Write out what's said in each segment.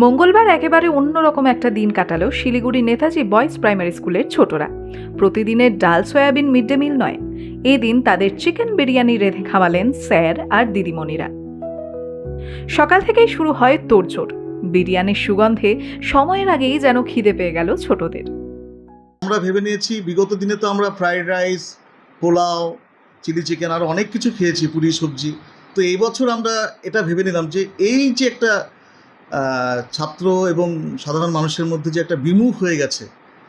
মঙ্গলবার একেবারে অন্যরকম একটা দিন কাটালো শিলিগুড়ি নেতাজি বয়েজ প্রাইমারি স্কুলের ছোটরা। প্রতিদিনের ডাল সয়াবিন মিড ডে মিল নয়, এদিন তাদের চিকেন বিরিয়ানি রেঁধে খাওয়ালেন স্যার আর দিদিমণিরা। সকাল থেকেই শুরু হয় তোড়জোড়। বিরিয়ানির সুগন্ধে সময়ের আগেই যেন খিদে পেয়ে গেল ছোটদের। আমরা ভেবে নিয়েছি, বিগত দিনে তো আমরা fried rice, pulao, chilli chicken আরও অনেক কিছু খেয়েছি, পুরি, সবজি। তো এই বছর আমরা এটা ভেবে নিলাম যে এই যে একটা ছাত্র এবং সাধারণ মানুষের মধ্যে যে একটা বিমুখ হয়ে গেছে,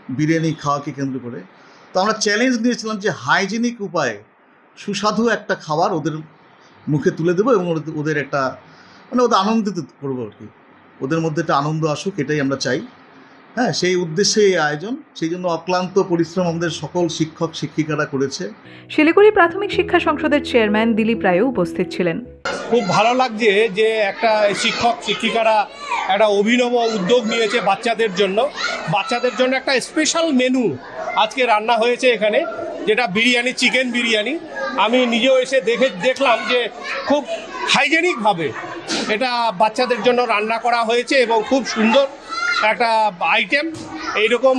বিরিয়ানি খাওয়াকে কেন্দ্র করে। তো আমরা চ্যালেঞ্জ নিয়েছিলাম যে হাইজিনিক উপায়ে সুস্বাদু একটা খাবার ওদের মুখে তুলে দেবো এবং ওদের- একটা মানে ওদের আনন্দিত করব আর কি। ওদের মধ্যে একটা আনন্দ আসুক, এটাই আমরা চাই। হ্যাঁ সেই উদ্দেশ্যে এই আয়োজন সেই জন্য অক্লান্ত পরিশ্রম আমাদের সকল শিক্ষক শিক্ষিকারা করেছে। শিলিগুড়ি প্রাথমিক শিক্ষা সংসদের চেয়ারম্যান দিলীপ রায়ও উপস্থিত ছিলেন। খুব ভালো লাগছে যে একটা শিক্ষক শিক্ষিকারা একটা অভিনব উদ্যোগ নিয়েছে বাচ্চাদের জন্য। বাচ্চাদের জন্য একটা স্পেশাল মেনু আজকে রান্না হয়েছে এখানে যেটা বিরিয়ানি চিকেন বিরিয়ানি। আমি নিজেও এসে দেখে দেখলাম যে খুব হাইজেনিকভাবে এটা বাচ্চাদের জন্য রান্না করা হয়েছে এবং খুব সুন্দর একটা আইটেম এইরকম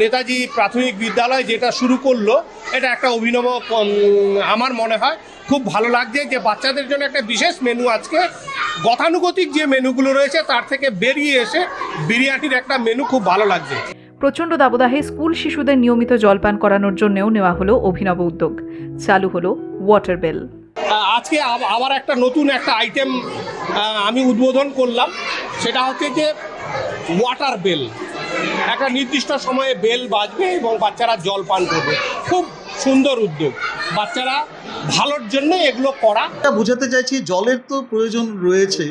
নেতাজি প্রাথমিক বিদ্যালয় যেটা শুরু করল এটা একটা অভিনব আমার মনে হয়। খুব ভালো লাগছে যে বাচ্চাদের জন্য একটা বিশেষ মেনু আজকে। গতানুগতিক যে মেনুগুলো রয়েছে তার থেকে বেরিয়ে এসে বিরিয়ানির একটা মেনু খুব ভালো লাগছে। প্রচণ্ড দাবদাহে স্কুল শিশুদের নিয়মিত জলপান করানোর জন্যও নেওয়া হলো অভিনব উদ্যোগ। চালু হলো ওয়াটার বেল আজকে আবার একটা নতুন একটা আইটেম আমি উদ্বোধন করলাম। সেটা হচ্ছে যে ওয়াটার বেল একটা নির্দিষ্ট সময়ে বেল বাজবে এবং বাচ্চারা জল পান করবে। খুব সুন্দর উদ্যোগ। বাচ্চারা ভালোর জন্য এগুলো করা। বোঝাতে চাইছি, জলের তো প্রয়োজন রয়েছে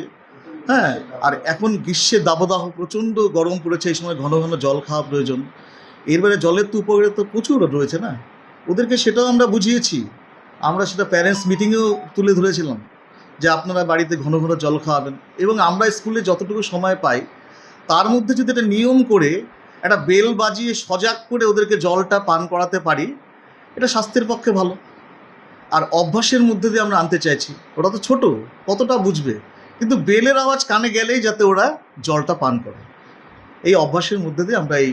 হ্যাঁ? আর এখন গ্রীষ্মে দাবদাহ প্রচণ্ড গরম পড়েছে, এই সময় ঘন ঘন জল খাওয়া প্রয়োজন। এরবারে জলের তো উপকারে তো প্রচুর রয়েছে না? ওদেরকে সেটাও আমরা বুঝিয়েছি। আমরা সেটা প্যারেন্টস মিটিংয়েও তুলে ধরেছিলাম যে আপনারা বাড়িতে ঘন ঘন জল খাওয়াবেন। এবং আমরা স্কুলে যতটুকু সময় পাই তার মধ্যে যদি একটা নিয়ম করে, একটা বেল বাজিয়ে সজাগ করে ওদেরকে জলটা পান করাতে পারি, এটা স্বাস্থ্যের পক্ষে ভালো। আর অভ্যাসের মধ্যে দিয়ে আমরা আনতে চাইছি ওরা তো ছোট, কতটা বুঝবে? কিন্তু বেলের আওয়াজ কানে গেলেই যাতে ওরা জলটা পান করে। এই অভ্যাসের মধ্যে দিয়ে আমরা এই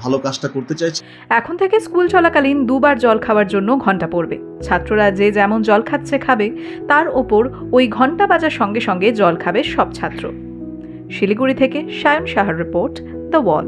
ভালো কাজটা করতে চাইছি। এখন থেকে স্কুল চলাকালীন দুবার জল খাওয়ার জন্য ঘণ্টা পড়বে। ছাত্ররা যে যেমন জল খাচ্ছে, খাবে, তার ওপর ওই ঘণ্টা বাজার সঙ্গে সঙ্গে জল খাবে সব ছাত্র। শিলিগুড়ি থেকে সায়ন সাহার রিপোর্ট দ্য ওয়াল